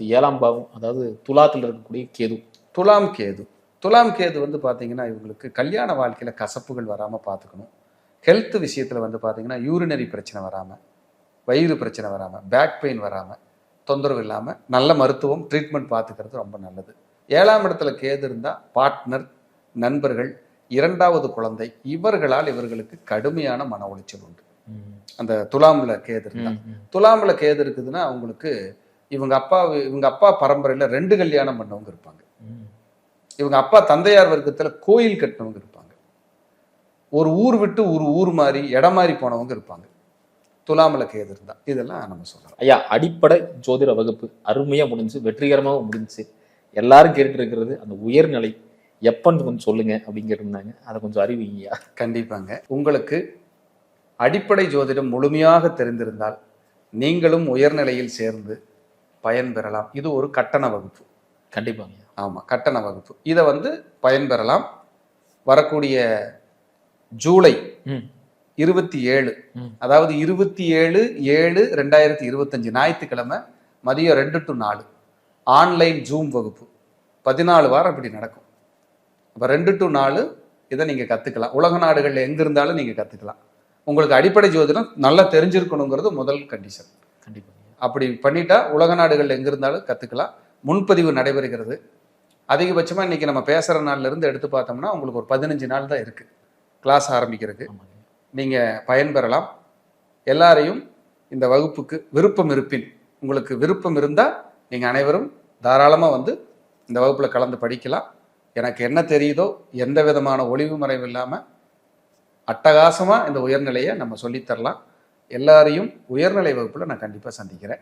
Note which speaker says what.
Speaker 1: ஏழாம் பாவம் அதாவது துலாத்தில் இருக்கக்கூடிய கேது.
Speaker 2: துலாம் கேது. துலாம் கேது வந்து பார்த்தீங்கன்னா இவங்களுக்கு கல்யாண வாழ்க்கையில் கசப்புகள் வராமல் பார்த்துக்கணும் ஹெல்த் விஷயத்தில் வந்து பார்த்தீங்கன்னா யூரினரி பிரச்சனை வராமல் வயிறு பிரச்சனை வராமல் பேக் பெயின் வராமல் தொந்தரவு இல்லாமல் நல்ல மருத்துவம் ட்ரீட்மெண்ட் பார்த்துக்கிறது ரொம்ப நல்லது. ஏழாம் இடத்துல கேது இருந்தால் பார்ட்னர் நண்பர்கள் இரண்டாவது குழந்தை இவர்களால் இவர்களுக்கு கடுமையான மன உளைச்சல் உண்டு. அந்த துலாமில் கேது இருந்தா. துலாமில் கேது இருக்குதுன்னா அவங்களுக்கு இவங்க அப்பா இவங்க அப்பா பரம்பரையில் ரெண்டு கல்யாணம் பண்ணவங்க இருப்பாங்க. இவங்க அப்பா தந்தையார் வர்க்கத்துல கோயில் கட்டினவங்க இருப்பாங்க. ஒரு ஊர் விட்டு ஒரு ஊர் மாறி இடம் மாறி போனவங்க இருப்பாங்க. துலாமல கேது இதெல்லாம் நம்ம சொல்லலாம்.
Speaker 1: ஐயா அடிப்படை ஜோதிட வகுப்பு அருமையா முடிஞ்சு வெற்றிகரமாக முடிஞ்சு எல்லாரும் கேட்டுட்டு இருக்கிறது அந்த உயர்நிலை எப்பன்னு கொஞ்சம் சொல்லுங்க அப்படின்னு கேட்டிருந்தாங்க அதை கொஞ்சம் அறிவிங்கய்யா
Speaker 2: கண்டிப்பாங்க. உங்களுக்கு அடிப்படை ஜோதிடம் முழுமையாக தெரிந்திருந்தால் நீங்களும் உயர்நிலையில் சேர்ந்து பயன்பெறலாம் இது ஒரு கட்டண வகுப்பு.
Speaker 1: கண்டிப்பாங்க.
Speaker 2: ஆமாம் கட்டண வகுப்பு. இதை வந்து பயன்பெறலாம் வரக்கூடிய ஜூலை இருபத்தி ஏழு. அதாவது இருபத்தி ஏழு ஏழு ரெண்டாயிரத்தி இருபத்தஞ்சு ஞாயிற்றுக்கிழமை மதியம் ரெண்டு டு நாலு. ஆன்லைன் ஜூம் வகுப்பு. பதினாலு வாரம் இப்படி நடக்கும். அப்போ ரெண்டு டு நாலு இதை நீங்கள் கற்றுக்கலாம் உலக நாடுகளில் எங்கே இருந்தாலும் நீங்கள் கற்றுக்கலாம் உங்களுக்கு அடிப்படை ஜோதிடம் நல்லா தெரிஞ்சிருக்கணுங்கிறது முதல் கண்டிஷன்
Speaker 1: கண்டிப்பாங்க
Speaker 2: அப்படி பண்ணிட்டா உலக நாடுகளில் எங்கே இருந்தாலும் கற்றுக்கலாம் முன்பதிவு நடைபெறுகிறது. அதிகபட்சமாக இன்னைக்கு நம்ம பேசுகிற நாள்ல இருந்து எடுத்து பார்த்தோம்னா உங்களுக்கு ஒரு பதினஞ்சு நாள் தான் இருக்குது கிளாஸ் ஆரம்பிக்கிறதுக்கு. நீங்கள் பயன்பெறலாம். எல்லாரையும் இந்த வகுப்புக்கு விருப்பம் இருப்பின் உங்களுக்கு விருப்பம் இருந்தால் நீங்கள் அனைவரும் தாராளமாக வந்து இந்த வகுப்பில் கலந்து படிக்கலாம். எனக்கு என்ன தெரியுதோ எந்த விதமான ஒளிவு மறைவு இல்லாமல் அட்டகாசமாக இந்த உயர்நிலையை நம்ம சொல்லித்தரலாம் எல்லாரையும் உயர்நிலை வகுப்பில் நான் கண்டிப்பாக சந்திக்கிறேன்.